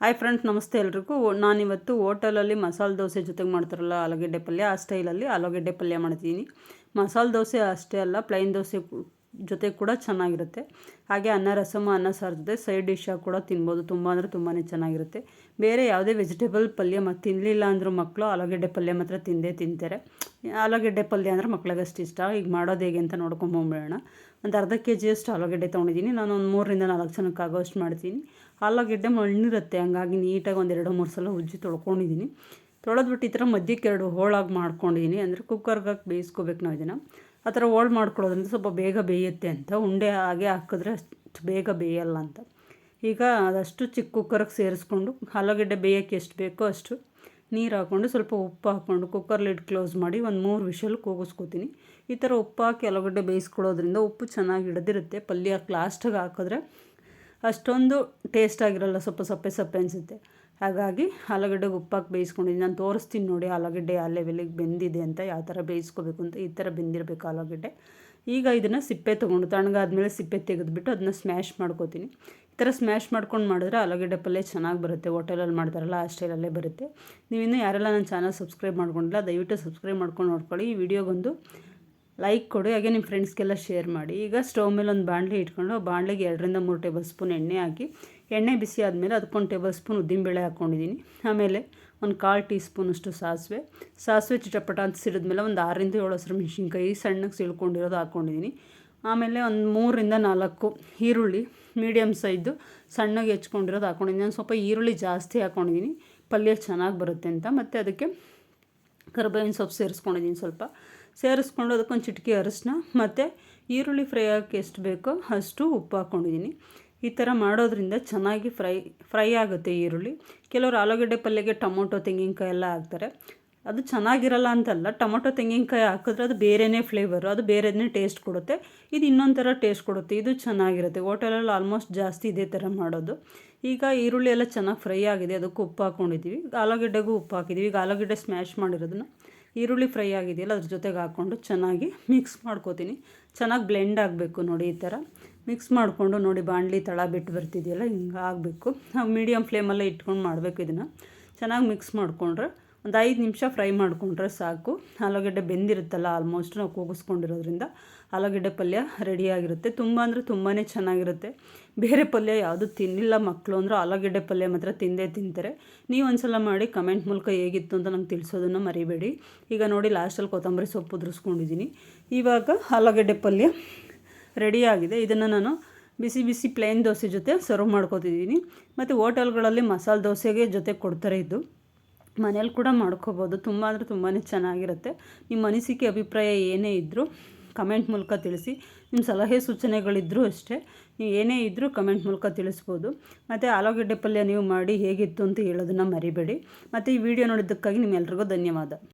Hi friends ನಮಸ್ತೆ ಎಲ್ರಿಗೂ. ನಾನಿವತ್ತು ಹೋಟೆಲಲ್ಲಿ ಮಸಾಲೆ ದೋಸೆ ಜೊತೆಗೆ ಮಾಡ್ತಾರಲ್ಲ, ಆಲೂಗೆಡ್ಡೆ ಪಲ್ಯ. ಆ ಸ್ಟೈಲಲ್ಲಿ ಆಲೂಗೆಡ್ಡೆ ಪಲ್ಯ ಮಾಡ್ತೀನಿ ಮಸಾಲೆ ದೋಸೆ ಅಷ್ಟೇ ಅಲ್ಲ ಪ್ಲೈನ್ ದೋಸೆ ಜೊತೆ ಕೂಡ ಚೆನ್ನಾಗಿರುತ್ತೆ. ಹಾಗೆ ಅನ್ನ ರಸಮ, ಅನ್ನ ಸಾರು ಜೊತೆ ಸೈಡ್ ಡಿಶ್ಶಾಗಿ ಕೂಡ ತಿನ್ಬೋದು. ತುಂಬ ಅಂದರೆ ತುಂಬಾ ಚೆನ್ನಾಗಿರುತ್ತೆ. ಬೇರೆ ಯಾವುದೇ ವೆಜಿಟೇಬಲ್ ಪಲ್ಯ ಮತ್ತು ತಿನ್ನಲಿಲ್ಲ ಅಂದರೂ ಮಕ್ಕಳು ಆಲೂಗೆಡ್ಡೆ ಪಲ್ಯ ಮಾತ್ರ ತಿಂದೇ ತಿಂತಾರೆ. ಆಲೂಗೆಡ್ಡೆ ಪಲ್ಯ ಅಂದರೆ ಮಕ್ಳಿಗೆ ಅಷ್ಟು ಇಷ್ಟ. ಈಗ ಮಾಡೋದು ಹೇಗೆ ಅಂತ ನೋಡ್ಕೊಂಬಂಬಿಡೋಣ ಒಂದು ಅರ್ಧ ಕೆ ಜಿಯಷ್ಟು ಆಲೂಗಡ್ಡೆ ತೊಗೊಂಡಿದ್ದೀನಿ. ನಾನು ಒಂದು ಮೂರರಿಂದ ನಾಲ್ಕು ಜನಕ್ಕೆ ಆಗೋಷ್ಟು ಮಾಡ್ತೀನಿ. ಆಲೂಗೆಡ್ಡೆ ಮಣ್ಣಿರುತ್ತೆ. ಹಂಗಾಗಿ ನೀಟಾಗಿ ಒಂದು ಎರಡು ಮೂರು ಸಲ ಉಜ್ಜಿ ತೊಳ್ಕೊಂಡಿದ್ದೀನಿ. ತೊಳೆದ್ಬಿಟ್ಟು ಈ ಥರ ಮಧ್ಯಕ್ಕೆ ಎರಡು ಹೋಳಾಗಿ ಮಾಡ್ಕೊಂಡಿದ್ದೀನಿ. ಅಂದರೆ ಕುಕ್ಕರ್ಗೆ ಬೇಯಿಸ್ಕೋಬೇಕು ನಾವು ಇದನ್ನು. ಆ ಥರ ಹೋಳು ಮಾಡ್ಕೊಳ್ಳೋದ್ರಿಂದ ಸ್ವಲ್ಪ ಬೇಗ ಬೇಯುತ್ತೆ ಅಂತ. ಉಂಡೆ ಹಾಗೆ ಹಾಕಿದ್ರೆ ಅಷ್ಟು ಬೇಗ ಬೇಯಲ್ಲ ಅಂತ. ಈಗ ಅದಷ್ಟು ಚಿಕ್ಕ ಕುಕ್ಕರ್ಗೆ ಸೇರಿಸ್ಕೊಂಡು ಆಲೂಗಡ್ಡೆ ಬೇಯೋಕ್ಕೆ ಎಷ್ಟು ಬೇಕೋ ಅಷ್ಟು ನೀರು ಹಾಕ್ಕೊಂಡು ಸ್ವಲ್ಪ ಉಪ್ಪು ಹಾಕ್ಕೊಂಡು ಕುಕ್ಕರ್ ಲಿಡ್ ಕ್ಲೋಸ್ ಮಾಡಿ ಒಂದು ಮೂರು ವಿಷಲ್ ಕೂಗಿಸ್ಕೊತೀನಿ. ಈ ಥರ ಉಪ್ಪು ಹಾಕಿ ಆಲೂಗಡ್ಡೆ ಬೇಯಿಸ್ಕೊಳ್ಳೋದ್ರಿಂದ ಉಪ್ಪು ಚೆನ್ನಾಗಿ ಹಿಡಿದಿರುತ್ತೆ. ಪಲ್ಯ ಲಾಸ್ಟಿಗೆ ಹಾಕಿದ್ರೆ ಅಷ್ಟೊಂದು ಟೇಸ್ಟ್ ಆಗಿರಲ್ಲ ಸ್ವಲ್ಪ ಸಪ್ಪೆ ಸಪ್ಪೆ ಅನಿಸುತ್ತೆ. ಹಾಗಾಗಿ ಆಲೂಗಡ್ಡೆಗೆ ಉಪ್ಪಾಕಿ ಬೇಯಿಸ್ಕೊಂಡಿದ್ದೀನಿ. ನಾನು ತೋರಿಸ್ತೀನಿ ನೋಡಿ ಆಲೂಗಡ್ಡೆ ಆ ಲೆವೆಲಿಗೆ ಬೆಂದಿದೆ ಅಂತ, ಯಾವ ಥರ ಬೇಯಿಸ್ಕೋಬೇಕು ಅಂತ, ಈ ಥರ ಬೆಂದಿರಬೇಕು ಆಲೂಗಡ್ಡೆ. ಈಗ ಇದನ್ನು ಸಿಪ್ಪೆ ತೊಗೊಂಡು, ತಣ್ಣಗಾದ್ಮೇಲೆ ಸಿಪ್ಪೆ ತೆಗೆದುಬಿಟ್ಟು ಅದನ್ನ ಸ್ಮ್ಯಾಶ್ ಮಾಡ್ಕೋತೀನಿ. ಈ ಥರ ಸ್ಮ್ಯಾಶ್ ಮಾಡ್ಕೊಂಡು ಮಾಡಿದ್ರೆ ಆಲೂಗಡ್ಡೆ ಪಲ್ಯ ಚೆನ್ನಾಗಿ ಬರುತ್ತೆ. ಹೋಟೆಲಲ್ಲಿ ಮಾಡ್ತಾರಲ್ಲ, ಆ ಸ್ಟೈಲಲ್ಲೇ ಬರುತ್ತೆ. ನೀವು ನೀವಿನ್ನೂ ಯಾರೆಲ್ಲ ನನ್ನ ಚಾನಲ್ ಸಬ್ಸ್ಕ್ರೈಬ್ ಮಾಡ್ಕೊಂಡಿಲ್ಲ, ದಯವಿಟ್ಟು ಸಬ್ಸ್ಕ್ರೈಬ್ ಮಾಡ್ಕೊಂಡು ನೋಡ್ಕೊಳ್ಳಿ. ಈ ವಿಡಿಯೋಗೊಂದು ಲೈಕ್ ಕೊಡಿ, ಹಾಗೆ ನಿಮ್ಮ ಫ್ರೆಂಡ್ಸ್ಗೆಲ್ಲ ಶೇರ್ ಮಾಡಿ. ಈಗ ಸ್ಟವ್ ಮೇಲೆ ಒಂದು ಬಾಣಲೆ ಇಟ್ಕೊಂಡು ಬಾಣಲೆಗೆ ಎರಡರಿಂದ ಮೂರು ಟೇಬಲ್ ಸ್ಪೂನ್ ಎಣ್ಣೆ ಹಾಕಿ, ಎಣ್ಣೆ ಬಿಸಿ ಆದಮೇಲೆ ಅದಕ್ಕೊಂದು ಟೇಬಲ್ ಸ್ಪೂನ್ ಉದ್ದಿನಬೇಳೆ ಹಾಕ್ಕೊಂಡಿದ್ದೀನಿ ಆಮೇಲೆ ಒಂದು ಕಾಲು ಟೀ ಸ್ಪೂನಷ್ಟು ಸಾಸಿವೆ. ಸಾಸಿವೆ ಚಿಟಪಟ ಅಂತ ಸಿಡಿದ್ಮೇಲೆ ಒಂದು ಆರರಿಂದ ಏಳು ಹಸಿರು ಮೆಣಸಿನ್ಕಾಯಿ ಸಣ್ಣಗೆ ಸಿಳ್ಕೊಂಡಿರೋದು ಹಾಕ್ಕೊಂಡಿದ್ದೀನಿ ಆಮೇಲೆ ಒಂದು ಮೂರರಿಂದ ನಾಲ್ಕು ಈರುಳ್ಳಿ ಮೀಡಿಯಮ್ ಸೈಜು ಸಣ್ಣಗೆ ಹೆಚ್ಕೊಂಡಿರೋದು ಹಾಕ್ಕೊಂಡಿದ್ದೀನಿ ಸ್ವಲ್ಪ ಈರುಳ್ಳಿ ಜಾಸ್ತಿ ಹಾಕ್ಕೊಂಡಿದ್ದೀನಿ ಪಲ್ಯ ಚೆನ್ನಾಗಿ ಬರುತ್ತೆ ಅಂತ. ಮತ್ತು ಅದಕ್ಕೆ ಕರ್ಬೇವಿನ ಸೊಪ್ಪು ಸೇರಿಸ್ಕೊಂಡಿದ್ದೀನಿ ಸ್ವಲ್ಪ. ಸೇರಿಸ್ಕೊಂಡು ಅದಕ್ಕೊಂದು ಚಿಟಿಕೆ ಅರಶಿನ ಮತ್ತು ಈರುಳ್ಳಿ ಫ್ರೈ ಆಗೋಕ್ಕೆ ಎಷ್ಟು ಬೇಕೋ ಅಷ್ಟು ಉಪ್ಪು ಹಾಕ್ಕೊಂಡಿದ್ದೀನಿ. ಈ ಥರ ಮಾಡೋದ್ರಿಂದ ಚೆನ್ನಾಗಿ ಫ್ರೈ ಫ್ರೈ ಆಗುತ್ತೆ ಈರುಳ್ಳಿ. ಕೆಲವರು ಆಲೂಗಡ್ಡೆ ಪಲ್ಯಗೆ ಟೊಮೊಟೊ, ತೆಂಗಿನಕಾಯಿ ಎಲ್ಲ ಹಾಕ್ತಾರೆ. ಅದು ಚೆನ್ನಾಗಿರಲ್ಲ ಅಂತಲ್ಲ, ಟೊಮೊಟೊ, ತೆಂಗಿನಕಾಯಿ ಹಾಕಿದ್ರೆ ಅದು ಬೇರೆಯೇ ಫ್ಲೇವರು ಅದು ಬೇರೆದೇ ಟೇಸ್ಟ್ ಕೊಡುತ್ತೆ. ಇದು ಇನ್ನೊಂದು ಥರ ಟೇಸ್ಟ್ ಕೊಡುತ್ತೆ, ಇದು ಚೆನ್ನಾಗಿರುತ್ತೆ. ಹೋಟೆಲಲ್ಲಿ ಆಲ್ಮೋಸ್ಟ್ ಜಾಸ್ತಿ ಇದೇ ಥರ ಮಾಡೋದು. ಈಗ ಈರುಳ್ಳಿ ಎಲ್ಲ ಚೆನ್ನಾಗಿ ಫ್ರೈ ಆಗಿದೆ, ಅದಕ್ಕೆ ಉಪ್ಪು ಹಾಕ್ಕೊಂಡಿದ್ದೀವಿ ಆಲೂಗಡ್ಡೆಗೂ ಉಪ್ಪು ಹಾಕಿದ್ದೀವಿ. ಈಗ ಆಲೂಗಡ್ಡೆ ಸ್ಮ್ಯಾಶ್ ಮಾಡಿರೋದನ್ನು ಈರುಳ್ಳಿ ಫ್ರೈ ಆಗಿದೆಯಲ್ಲ, ಅದ್ರ ಜೊತೆಗೆ ಹಾಕ್ಕೊಂಡು ಚೆನ್ನಾಗಿ ಮಿಕ್ಸ್ ಮಾಡ್ಕೋತೀನಿ. ಚೆನ್ನಾಗಿ ಬ್ಲೆಂಡ್ ಆಗಬೇಕು ನೋಡಿ ಈ ಥರ. ಮಿಕ್ಸ್ ಮಾಡಿಕೊಂಡು ನೋಡಿ ಬಾಣಲಿ ತಳ ಬಿಟ್ಟು ಬರ್ತಿದೆಯಲ್ಲ, ಹಿಂಗೆ ಆಗಬೇಕು. ನಾವು ಮೀಡಿಯಮ್ ಫ್ಲೇಮಲ್ಲೇ ಇಟ್ಕೊಂಡು ಮಾಡಬೇಕು ಇದನ್ನು. ಚೆನ್ನಾಗಿ ಮಿಕ್ಸ್ ಮಾಡಿಕೊಂಡ್ರೆ ಒಂದು ಐದು ನಿಮಿಷ ಫ್ರೈ ಮಾಡಿಕೊಂಡ್ರೆ ಸಾಕು. ಆಲೂಗಡ್ಡೆ ಬೆಂದಿರುತ್ತಲ್ಲ ಆಲ್ಮೋಸ್ಟ್ ನಾವು ಕೂಗಿಸ್ಕೊಂಡಿರೋದ್ರಿಂದ ಆಲೂಗಡ್ಡೆ ಪಲ್ಯ ರೆಡಿಯಾಗಿರುತ್ತೆ ತುಂಬ ಅಂದರೆ ತುಂಬಾ ಚೆನ್ನಾಗಿರುತ್ತೆ. ಬೇರೆ ಪಲ್ಯ ಯಾವುದು ತಿನ್ನಿಲ್ಲ ಮಕ್ಕಳು ಅಂದ್ರೆ ಆಲೂಗಡ್ಡೆ ಪಲ್ಯ ಮಾತ್ರ ತಿಂದೇ ತಿಂತಾರೆ. ನೀವು ಒಂದ್ಸಲ ಮಾಡಿ ಕಮೆಂಟ್ ಮೂಲಕ ಹೇಗಿತ್ತು ಅಂತ ನಂಗೆ ತಿಳಿಸೋದನ್ನು ಮರಿಬೇಡಿ. ಈಗ ನೋಡಿ ಲಾಸ್ಟಲ್ಲಿ ಕೊತ್ತಂಬರಿ ಸೊಪ್ಪು ಉದುರಿಸ್ಕೊಂಡಿದ್ದೀನಿ. ಇವಾಗ ಆಲೂಗಡ್ಡೆ ಪಲ್ಯ ರೆಡಿಯಾಗಿದೆ ಇದನ್ನು ನಾನು ಬಿಸಿ ಬಿಸಿ ಪ್ಲೇನ್ ದೋಸೆ ಜೊತೆ ಸರ್ವ್ ಮಾಡ್ಕೋತಿದ್ದೀನಿ. ಮತ್ತು ಹೋಟೆಲ್ಗಳಲ್ಲಿ ಮಸಾಲೆ ದೋಸೆಗೆ ಜೊತೆ ಕೊಡ್ತಾರೆ ಇದು. ಮನೇಲಿ ಕೂಡ ಮಾಡ್ಕೋಬೋದು. ತುಂಬ ಅಂದರೆ ತುಂಬಾ ಚೆನ್ನಾಗಿರುತ್ತೆ. ನಿಮ್ಮ ಅನಿಸಿಕೆ, ಅಭಿಪ್ರಾಯ ಏನೇ ಇದ್ದರೂ ಕಮೆಂಟ್ ಮೂಲಕ ತಿಳಿಸಿ. ನಿಮ್ಮ ಸಲಹೆ ಸೂಚನೆಗಳಿದ್ದರೂ ಅಷ್ಟೇ. ನೀವು ಏನೇ ಇದ್ದರೂ ಕಮೆಂಟ್ ಮೂಲಕ ತಿಳಿಸ್ಬೋದು. ಮತ್ತು ಆಲೂಗಡ್ಡೆ ಪಲ್ಯ ನೀವು ಮಾಡಿ ಹೇಗಿತ್ತು ಅಂತ ಹೇಳೋದನ್ನು ಮರಿಬೇಡಿ. ಮತ್ತು ಈ ವಿಡಿಯೋ ನೋಡಿದ್ದಕ್ಕಾಗಿ ನಿಮ್ಮೆಲ್ರಿಗೂ ಧನ್ಯವಾದ.